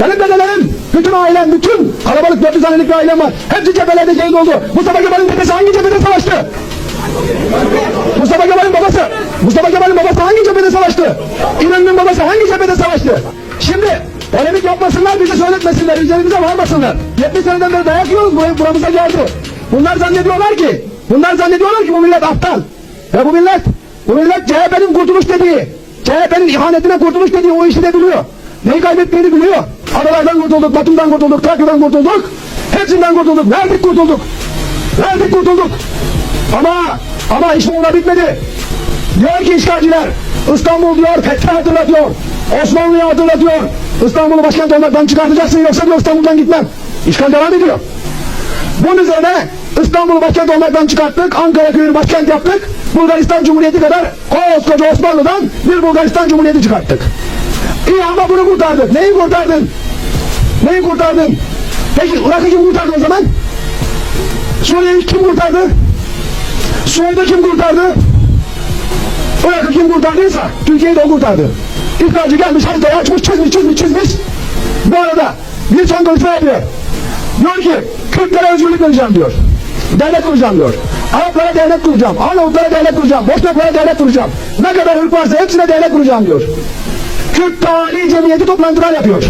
Benim dedelerim, bütün ailem, bütün kalabalık 400 hanelik bir ailem var. Hepsi cephelerde şehit oldu. Mustafa Kemal'in dedesi hangi cephede savaştı? Mustafa Kemal'in babası, Mustafa Kemal'in babası hangi cephede savaştı? İnönü'nün babası hangi cephede savaştı? Şimdi polemik yapmasınlar, bizi söyletmesinler, üzerimize varmasınlar. 70 seneden beri dayak yiyoruz, buraya, buramıza geldi. Bunlar zannediyorlar ki, bunlar zannediyorlar ki bu millet aptal. Ve bu millet, bu millet CHP'nin kurtuluş dediği, CHP'nin ihanetine kurtuluş dediği o işi de biliyor. Neyi kaybettiğini biliyor. Adalardan kurtulduk, Batum'dan kurtulduk, Trakya'dan kurtulduk. Hepsinden kurtulduk. Verdik kurtulduk. Verdik kurtulduk. Ama ama iş ona bitmedi. Diyor ki işgalciler İstanbul diyor fethi hatırlatıyor. Osmanlı'yı hatırlatıyor. İstanbul'u başkent olmaktan çıkartacaksın yoksa diyor İstanbul'dan gitmem. İşgal devam ediyor. Bunun üzerine İstanbul'u başkent olmaktan çıkarttık. Ankara köyünü başkent yaptık. Bulgaristan Cumhuriyeti kadar koskoca Osmanlı'dan bir Bulgaristan Cumhuriyeti çıkarttık. İyi ama bunu kurtardık. Neyi kurtardın? Neyi kurtardın? Peki Irak'ı kim kurtardı o zaman? Suriye'yi kim kurtardı? Suriye'de kim kurtardı? Irak'ı kim kurtardıysa Türkiye'yi de o kurtardı. İşgalci gelmiş haritayı açmış çizmiş çizmiş çizmiş. Bu arada bir son konuşma yapıyor. Diyor ki Kürtlere özgürlük vereceğim diyor. Devlet kuracağım diyor. Araplara devlet kuracağım. Arnavutlara devlet kuracağım. Boşnaklara devlet kuracağım. Ne kadar ırk varsa hepsine devlet kuracağım diyor. Kürt Tali Cemiyeti toplantılar yapıyor.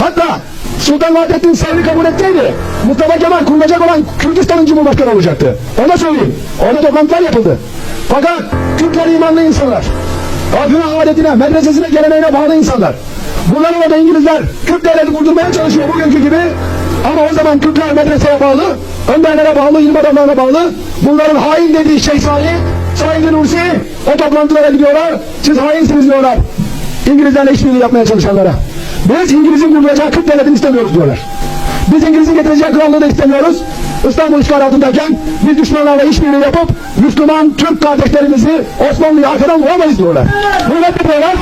Hatta Sultan Vahdettin Sabri kabul etseydi Mustafa Kemal kurulacak olan Kürdistan'ın Cumhurbaşkanı olacaktı. Ona söyleyeyim. Orada toplantılar yapıldı. Fakat Kürtler imanlı insanlar. Adına, adetine, medresesine, geleneğine bağlı insanlar. Bunlar orada İngilizler Kürt devleti kurdurmaya çalışıyor bugünkü gibi. Ama o zaman Kürtler medreseye bağlı, önderlere bağlı, ilim adamlarına bağlı. Bunların hain dediği şey Salih, Said Nursi o toplantılara gidiyorlar. Siz hainsiniz diyorlar. İngilizlerle işbirliği yapmaya çalışanlara. Biz İngiliz'in kurduracağı Kürt devletini istemiyoruz diyorlar. Biz İngiliz'in getireceği krallığı da istemiyoruz. İstanbul işgal altındayken biz düşmanlarla işbirliği yapıp Müslüman Türk kardeşlerimizi Osmanlı'yı arkadan vuramayız diyorlar. Bunu reddediyorlar.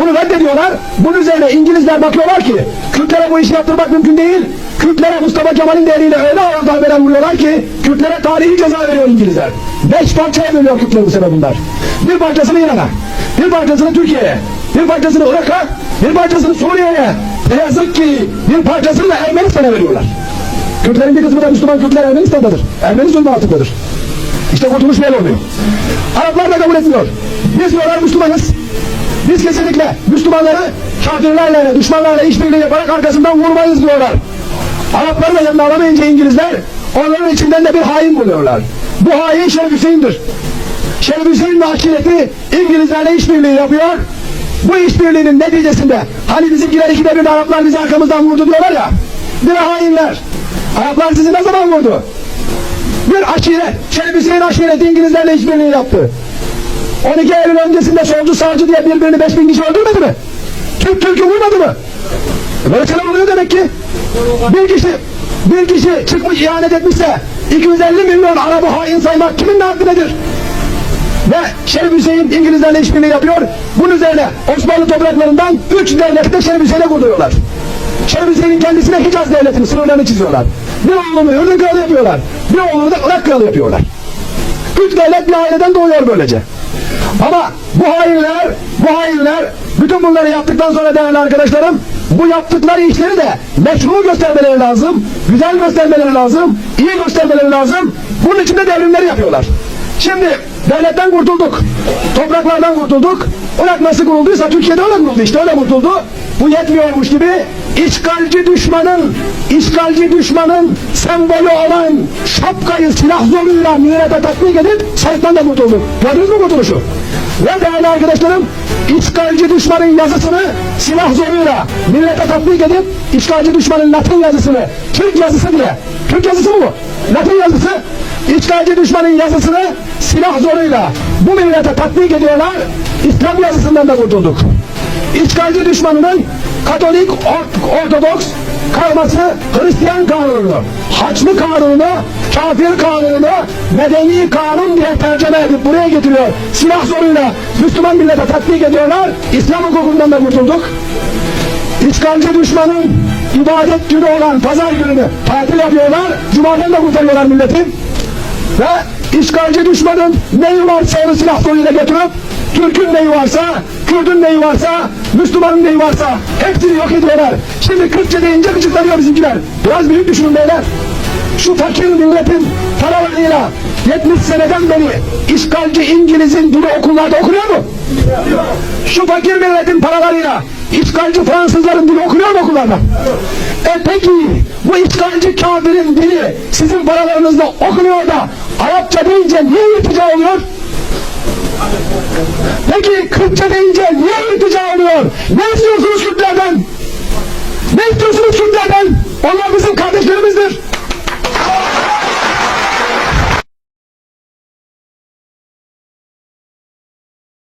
Bunu reddediyorlar. Bunun üzerine İngilizler bakıyorlar ki Kürtlere bu işi yaptırmak mümkün değil. Kürtlere Mustafa Kemal'in değeriyle öyle ağır darbeler vuruyorlar ki Kürtlere tarihi ceza veriyor İngilizler. Beş parçaya bölüyor Kürtleri bu sene bunlar. Bir parçasını İran'a, bir parçasını Türkiye'ye, bir parçasını Irak'a, bir parçasını Suriye'ye. Ne yazık ki bir parçasını da Ermenistan'a veriyorlar. Kürtlerin bir kısmı da Müslüman Kürtler Ermenistan'dadır. Ermeni zulmü altındadır. İşte kurtuluş böyle oluyor. Araplar da kabul etmiyor. Biz diyorlar Müslümanız. Biz kesinlikle Müslümanları kafirlerle, düşmanlarla işbirliği yaparak arkasından vurmayız diyorlar. Arapları da yanına alamayınca İngilizler onların içinden de bir hain buluyorlar. Bu hain Şerif Hüseyin'dir. Ve aşireti İngilizlerle işbirliği yapıyor. Bu işbirliğinin neticesinde hani bizimkiler ikide bir Araplar bizi arkamızdan vurdu diyorlar ya. Bir hainler. Araplar sizi ne zaman vurdu? Bir aşiret, Şerif Hüseyin aşireti İngilizlerle işbirliği yaptı. 12 Eylül öncesinde solcu sağcı diye birbirini 5000 kişi öldürmedi mi? Türk Türk'ü vurmadı mı? Böyle şeyler oluyor demek ki. Bir kişi, bir kişi çıkmış ihanet etmişse 250 milyon Arabı hain saymak kimin haddinedir? Ve Şerif Hüseyin İngilizlerle işbirliği yapıyor. Bunun üzerine Osmanlı topraklarından 3 devleti de Şerif Hüseyin'e kurduruyorlar. Şerif Hüseyin'in kendisine Hicaz devletinin sınırlarını çiziyorlar. Bir oğlunu Ürdün kralı yapıyorlar. Bir oğlunu da Irak kralı yapıyorlar. Üç devlet bir aileden doğuyor böylece. Ama bu hainler, bu hainler bütün bunları yaptıktan sonra değerli arkadaşlarım bu yaptıkları işleri de meşru göstermeleri lazım, güzel göstermeleri lazım, iyi göstermeleri lazım. Bunun için de devrimleri yapıyorlar. Şimdi devletten kurtulduk, topraklardan kurtulduk. Irak nasıl kurulduysa Türkiye'de öyle kuruldu işte öyle kurtuldu. Bu yetmiyormuş gibi işgalci düşmanın, işgalci düşmanın sembolü olan şapkayı silah zoruyla millete tatbik edip sayıktan da kurtulduk. Gördünüz mü kurtuluşu? Ve değerli arkadaşlarım işgalci düşmanın yazısını silah zoruyla millete tatbik edip işgalci düşmanın Latin yazısını Türk yazısı diye Türk yazısı mı bu? Latin yazısı işgalci düşmanın yazısını silah zoruyla bu millete tatbik ediyorlar İslam yazısından da kurtulduk işgalci düşmanının Katolik Or- Ortodoks karması Hristiyan kanunu, Haçlı kanunu, kafir kanunu, medeni kanun diye tercüme edip buraya getiriyor. Silah zoruyla Müslüman millete tatbik ediyorlar. İslam hukukundan da kurtulduk. İşgalci düşmanın ibadet günü olan pazar gününü tatil yapıyorlar. Cuma'dan da kurtarıyorlar milleti. Ve işgalci düşmanın neyi varsa onu silah zoruyla getirip Türk'ün neyi varsa, Kürdün neyi varsa, Müslümanın neyi varsa hepsini yok ediyorlar. Şimdi Kürtçe deyince gıcıklanıyor bizimkiler. Biraz büyük düşünün beyler. Şu fakir milletin paralarıyla 70 seneden beri işgalci İngiliz'in dili okullarda okunuyor mu? Şu fakir milletin paralarıyla işgalci Fransızların dili okunuyor mu okullarda? E peki bu işgalci kafirin dili sizin paralarınızla okunuyor da Arapça deyince niye irtica oluyor? Peki Kürtçe deyince niye irtica oluyor? Ne istiyorsunuz Kürtlerden?